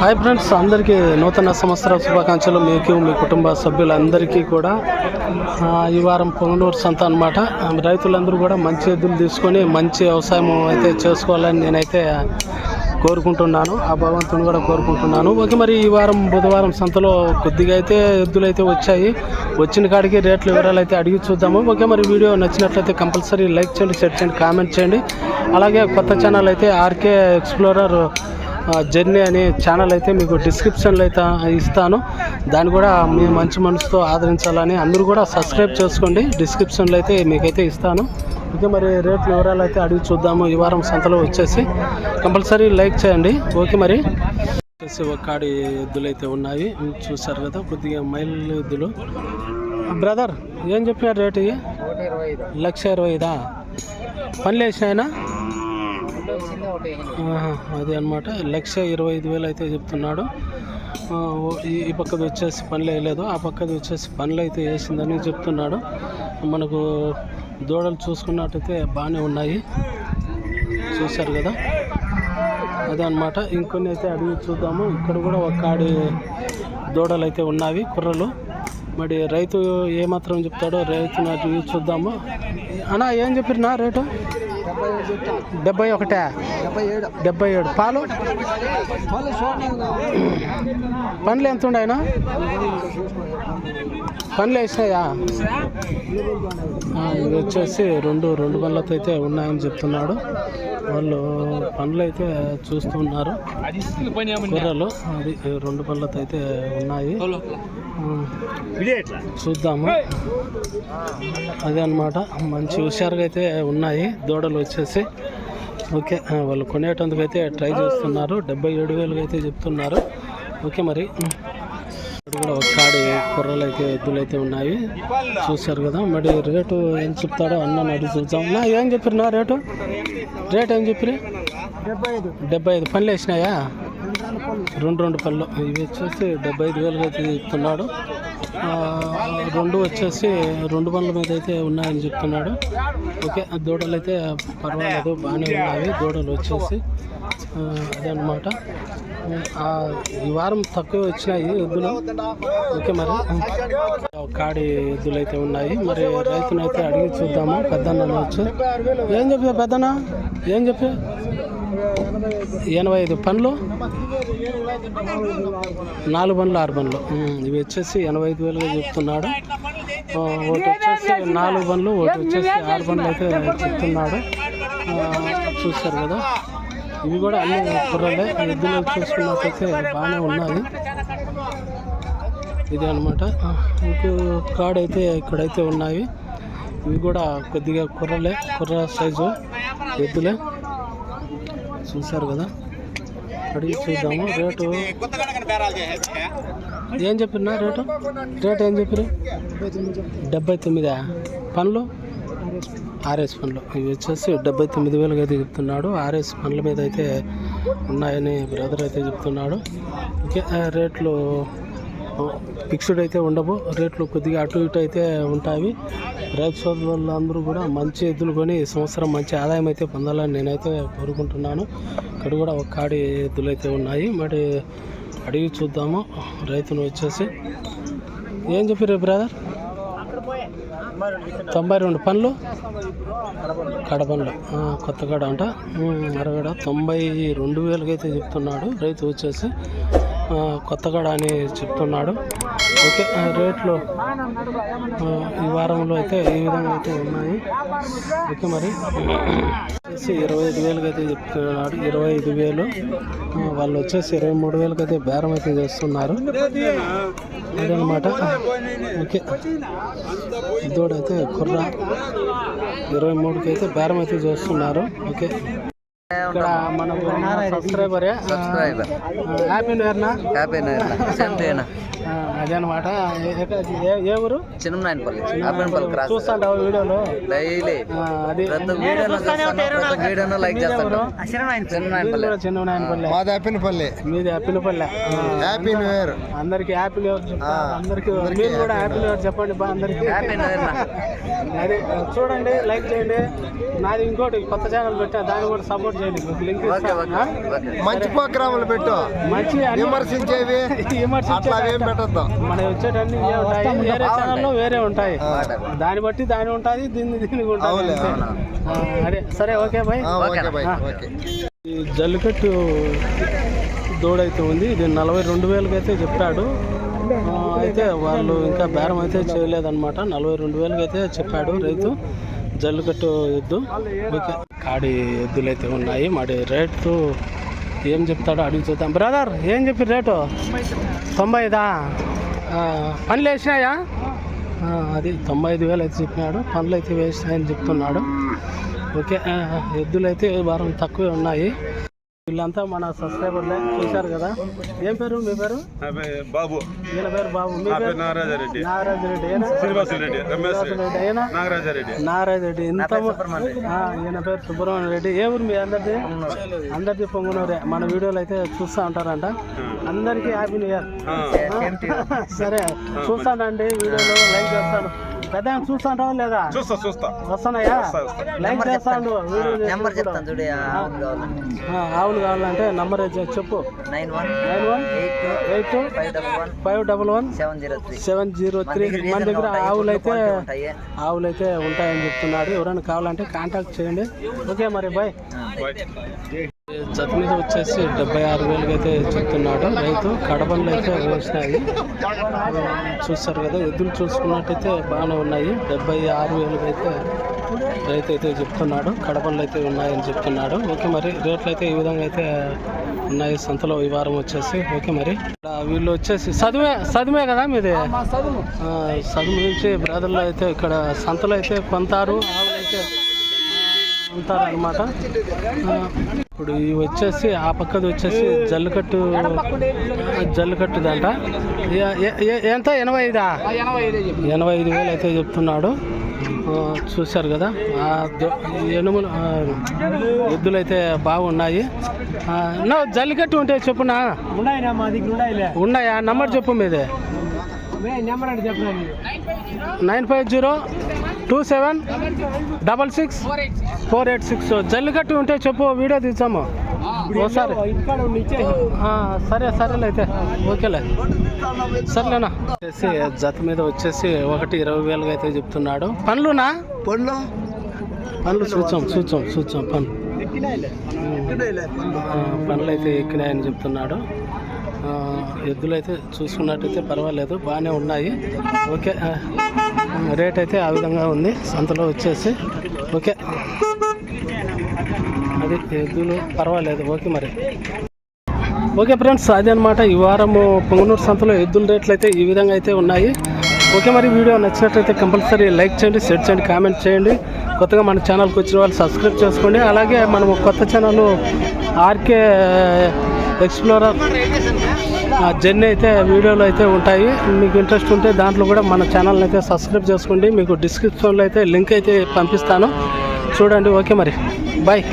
Hi friends అందరికీ నూతన సంవత్సర శుభాకాంక్షలు. మీకు మీ కుటుంబ సభ్యులందరికీ కూడా ఈ వారం పొంగనూరు సంత అనమాట రైతులందరూ కూడా మంచి ఎద్దులు తీసుకొని మంచి వ్యవసాయం అయితే చేసుకోవాలని నేనైతే కోరుకుంటున్నాను. ఆ భగవంతుని కూడా కోరుకుంటున్నాను. ఓకే మరి ఈ వారం బుధవారం సంతలో కొద్దిగా అయితే ఎద్దులు అయితే వచ్చాయి. వచ్చిన కాడికి రేట్ల వివరాలు అయితే అడిగి చూద్దాము. ఓకే మరి వీడియో నచ్చినట్లయితే కంపల్సరీ లైక్ చేయండి షేర్ చేయండి కామెంట్ చేయండి. అలాగే కొత్త ఛానల్ అయితే ఆర్కే ఎక్స్ప్లోరర్ జర్నీ అనే ఛానల్ అయితే మీకు డిస్క్రిప్షన్లో అయితే ఇస్తాను. దాన్ని కూడా మీ మంచి మనసుతో ఆదరించాలని అందరూ కూడా సబ్స్క్రైబ్ చేసుకోండి. డిస్క్రిప్షన్లో అయితే మీకైతే ఇస్తాను. ఓకే మరి రేట్ల వివరాలు అయితే అడిగి చూద్దాము. ఈ వారం సంతలో వచ్చేసి కంపల్సరీ లైక్ చేయండి. ఓకే మరి. వచ్చేసి ఒక్కాడి ఎద్దులు అయితే ఉన్నాయి. చూసారు కదా కొద్దిగా మైల్ ఎద్దులు. బ్రదర్ ఏం చెప్పినారు రేటు? లక్ష ఇరవై ఐదా? పనులు వేసినాయనా అదే అనమాట లక్ష ఇరవై ఐదు వేలు అయితే చెప్తున్నాడు. ఈ పక్కది వచ్చేసి పనులు వేయలేదు ఆ పక్కది వచ్చేసి పనులు అయితే వేసిందని చెప్తున్నాడు. మనకు దూడలు చూసుకున్నట్టయితే బాగానే ఉన్నాయి. చూశారు కదా? అదే అనమాట ఇంకొన్ని అయితే అడిగి చూద్దాము. ఇక్కడ కూడా ఒక కాడి దూడలు అయితే ఉన్నాయి కుర్రలు. మరి రైతు ఏమాత్రం చెప్తాడో రైతుని అడిగి చూద్దాము. అన్నా ఏం చెప్పినా రేటు? డెబ్బై ఒకటే. డెబ్బై ఏడు. పాలు? పండ్లు ఎంత ఉన్నాయనా పండ్లు వేసినాయా? ఆ, ఇవి వచ్చేసి రెండు రెండు పండ్లతో అయితే ఉన్నాయని చెప్తున్నాడు. వాళ్ళు పండ్లు అయితే చూస్తున్నారు. కూరలు అది రెండు పండ్లతో అయితే ఉన్నాయి. చూద్దాము. అదే అనమాట మంచి హుషారుగా అయితే ఉన్నాయి. దూడలు వచ్చేసి. ఓకే వాళ్ళు కొనేటందుకు అయితే ట్రై చేస్తున్నారు. డెబ్బై ఏడు వేలుగా అయితే చెప్తున్నారు. ఓకే మరి. కూడా ఒక కాడి కుర్రలు అయితే ఎద్దులు అయితే ఉన్నాయి. చూశారు కదా మరి రేటు ఏం చెప్తాడో అన్న అడిగి చూద్దాం. నా ఏం చెప్పారు నా రేటు? రేట్ ఏం చెప్పారు డెబ్బై ఐదు. డెబ్బై ఐదు పళ్ళు వేసినాయా? రెండు రెండు పళ్ళు. ఇవి వచ్చేసి డెబ్బై ఐదు వేలుగా అయితే చెప్తున్నాడు. రెండు వచ్చేసి రెండు బండ్ల మీద అయితే ఉన్నాయని చెప్తున్నాడు. ఓకే ఆ దూడలు అయితే పర్వాలేదు బాగానే ఉన్నాయి. దూడలు వచ్చేసి అదే అదనమాట ఈ వారం తక్కువ వచ్చినాయి ఎద్దులు. ఓకే మరి. కాడి ఎద్దులు అయితే ఉన్నాయి. మరి రైతును అయితే అడిగి చూద్దాము? పెద్దన్న వచ్చి ఏం చెప్పా పెద్దన్న? ఏం చెప్పా ఎనభై ఐదు పనులు నాలుగు బండ్లు ఆరు బండ్లు ఇవి వచ్చేసి ఎనభై ఐదు వేలుగా చెప్తున్నాడు. ఒకటి వచ్చేసి నాలుగు బండ్లు ఒకటి వచ్చేసి ఆరు బండ్లు అయితే చెప్తున్నాడు. చూస్తారు కదా? ఇవి కూడా అన్ని కుర్రలే. ఎద్దులు చూసుకున్నట్టయితే బాగానే ఉన్నాయి. ఇది అనమాట ఇంకో కార్డ్ అయితే ఇక్కడైతే ఉన్నాయి. ఇవి కూడా కొద్దిగా కుర్రలే. కుర్ర సైజు ఎద్దులే. చూశారు కదా. అడిగి చూద్దాము. రేటు ఏం చెప్పినా రేటు? రేట్ ఏం చెప్పారు? డెబ్బై తొమ్మిదా? పనులు? ఆర్ఎస్ పనులు. ఇవి వచ్చేసి డెబ్బై తొమ్మిది వేలుగా అయితే చెప్తున్నాడు. ఆర్ఎస్ పనుల మీద అయితే ఉన్నాయని బ్రదర్ అయితే చెప్తున్నాడు. ఓకే రేట్లు ఫిక్స్డ్ అయితే ఉండవు. రేట్లు కొద్దిగా అటు ఇటు అయితే ఉంటాయి. రైతు సోదరులు అందరూ కూడా మంచి ఎద్దులు కొని సంవత్సరం మంచి ఆదాయం అయితే పొందాలని నేనైతే కోరుకుంటున్నాను. ఇక్కడ కూడా ఒక కాడి ఎద్దులు అయితే ఉన్నాయి. మరి అడిగి చూద్దాము. రైతును వచ్చేసి ఏం చెప్పారు బ్రదర్? తొంభై రెండు పనులు కడపండ్లు కొత్త కడ అంట. అరగడ తొంభై రెండు వేలకైతే చెప్తున్నాడు. రైతు వచ్చేసి ఆ, అని చెప్తున్నాడు. ఓకే రేట్లు ఈ వారంలో అయితే ఈ విధంగా అయితే ఉన్నాయి. ఓకే మరి. వచ్చేసి ఇరవై ఐదు వేలకి అయితే చెప్తున్నాడు. ఇరవై ఐదు వేలు. వాళ్ళు వచ్చేసి ఇరవై మూడు వేలకి అయితే బేరం అయితే చేస్తున్నారు. అదనమాట. ఓకే. ఇదోడైతే కుర్ర. ఇరవై మూడుకి అయితే బేరం అయితే చేస్తున్నారు. ఓకే. ఇక్కడ మనకు సబ్స్క్రైబరే సబ్స్క్రైబర్ హ్యాపీ న్యూ ఇయర్నా? హ్యాపీ సేమ్ డే అదే అనమాట ఏ ఊరు? చిన్ననాయనపల్లి ఆపనపల్లి క్రాస్ చూస్తాంటావు వీడియోలో? డైలీ. అది ప్రతి వీడియోను చూస్తాను ప్రతి వీడియోను లైక్ చేస్తాను. చిన్ననాయనపల్లి కూడా చిన్న నాయనపల్లె మాది అప్పినపల్లి. మీది అప్పినపల్లె. Happy new year. అందరికి హ్యాపీ న్యూ ఇయర్ అందరికి మీరు కూడా హ్యాపీ న్యూ ఇయర్. చెప్పండి బా అందరికి. హ్యాపీ న్యూ ఇయర్ అది చూడండి లైక్ చేయండి. నాది ఇంకోటి కొత్త ఛానల్ పెట్టా దాన్ని కూడా సపోర్ట్ చేయండి. మంచి ప్రోగ్రాములు పెట్టు. మంచి విమర్శించేవి విమర్శించే అట్లా ఏం పెట్టద్దు. మన వచ్చేటన్ని ఇవే ఉంటాయి? వేరే ఛానల్లో వేరే ఉంటాయి. దాన్ని బట్టి దాని ఉంటుంది దీన్ని దీనికి ఉంటుంది. అదే సరే ఓకే బాయ్. జల్లికట్టు దూడైతే ఉంది. ఇది నలభై రెండు వేలకి అయితే చెప్పాడు అయితే వాళ్ళు ఇంకా బేరం అయితే చేయలేదన్నమాట. నలభై రెండు వేలకి అయితే చెప్పాడు రైతు. జల్లికట్టు ఎద్దు ఓకే. కాడి ఎద్దులు అయితే ఉన్నాయి మరి రేటు ఏం చెప్తాడో అడిగి చూద్దాం. బ్రదర్ ఏం చెప్పి రేటు? తొంభై ఐదా పనులు వేసినాయా? అది తొంభై ఐదు వేలు అయితే చెప్పినాడు పనులు అయితే వేసినాయని చెప్తున్నాడు. ఓకే ఎద్దులు అయితే వారం తక్కువే ఉన్నాయి. వీళ్ళంతా మన సబ్స్క్రైబర్లే. చూశారు కదా? ఏం పేరు? మీ పేరు? బాబు. వీళ్ళ పేరు బాబు. మీ పేరు? నాగరాజారెడ్డి. నాగరాజు రెడ్డి. ఏనా? శ్రీనివాసులు రమేష్ రెడ్డి. అయినా నాగరాజారెడ్డి నాగరాజు రెడ్డి. ఇంత ఈయన పేరు సుబ్రహ్మణ్య రెడ్డి. ఏ ఊరు మీ అందరిది? అందరిది పొంగునూరే. మన వీడియోలు అయితే చూస్తూ ఉంటారంట. అందరికీ హ్యాపీ న్యూ ఇయర్ సరే. చూస్తానండి వీడియోలు. లైక్ చేస్తాను. పెద్ద చూస్తాంటావా లేదా? చూస్తా చూస్తా. వస్తున్నాయా? లైక్ చేస్తాను వీడియో నెంబర్ చెప్తాను చూడు ఆవులు కావాలని ఆ, ఆవులు కావాలంటే నంబర్ చెప్పు. Nine one nine one eight two eight two five double one five double one seven zero three. Seven zero three. మన దగ్గర ఆవులు అయితే ఆవులు అయితే ఉంటాయని చెప్తున్నాడు. ఎవరైనా కావాలంటే కాంటాక్ట్ చేయండి. ఓకే మరి బాయ్ జత మీద వచ్చేసి డెబ్బై ఆరు వేలకి అయితే చెప్తున్నాడు. రైతు కడబండ్లు అయితే వేసినాయి చూస్తారు కదా ఎద్దులు చూసుకున్నట్టయితే బాగానే ఉన్నాయి. డెబ్బై ఆరు వేలకి అయితే రైతు అయితే చెప్తున్నాడు. కడబండ్లు అయితే ఉన్నాయని చెప్తున్నాడు. ఓకే మరి రేట్లు అయితే ఈ విధంగా అయితే ఉన్నాయి. సంతలో ఈ వారం వచ్చేసి. ఓకే మరి. వీళ్ళు వచ్చేసి చదువే చదువే కదా మీది? చదువు. నుంచి బ్రదర్లు అయితే ఇక్కడ సంతలో అయితే కొంటారు ఆవులు అయితే ఉంటారు అనమాట ఇప్పుడు ఇవి వచ్చేసి ఆ పక్కది వచ్చేసి జల్లికట్టు జల్లికట్టు దంట ఎ- ఎ- ఎ- ఎంత? ఎనభై ఐదా? ఎనభై ఐదు వేలు అయితే చెప్తున్నాడు. చూశారు కదా ఆ ఎనుములు ఎద్దులు అయితే బాగున్నాయి. నా జల్లికట్టు ఉంటే చెప్పునా? ఉన్నాయా? నంబర్ చెప్పు మీదే. Nine five zero two seven double six four eight six. Jallikattu ఉంటే చెప్పు వీడియో తీసాము ఆ, సరే సరేలే అయితే. ఓకేలే. సర్లేనా? వచ్చేసి జత మీద వచ్చేసి ఒకటి ఇరవై వేలుగా అయితే చెప్తున్నాడు. పనులునా పండ్లు? పనులు చూచాం చూచాం చూచాం పనులు ఆ, పనులు అయితే ఎక్కినాయని చెప్తున్నాడు. ఎద్దులు అయితే చూసుకున్నట్టయితే పర్వాలేదు బాగానే ఉన్నాయి. ఓకే రేట్ అయితే ఆ విధంగా ఉంది సంతలో వచ్చేసి. ఓకే. అది ఎద్దులు పర్వాలేదు ఓకే మరి. ఓకే ఫ్రెండ్స్ అదే అనమాట ఈ వారము పొంగనూరు సంతలో ఎద్దుల రేట్లు అయితే ఈ విధంగా అయితే ఉన్నాయి. ఓకే మరి వీడియో నచ్చినట్లయితే కంపల్సరీ లైక్ చేయండి షేర్ చేయండి కామెంట్ చేయండి. కొత్తగా మన ఛానల్కి వచ్చిన వాళ్ళు సబ్స్క్రైబ్ చేసుకోండి. అలాగే మనం కొత్త ఛానల్ ఆర్కే ఎక్స్ప్లోరర్ జర్నీ అయితే వీడియోలు అయితే ఉంటాయి. మీకు ఇంట్రెస్ట్ ఉంటే దాంట్లో కూడా మన ఛానల్ని అయితే సబ్స్క్రైబ్ చేసుకోండి. మీకు డిస్క్రిప్షన్లో అయితే లింక్ అయితే పంపిస్తాను. చూడండి ఓకే మరి. బాయ్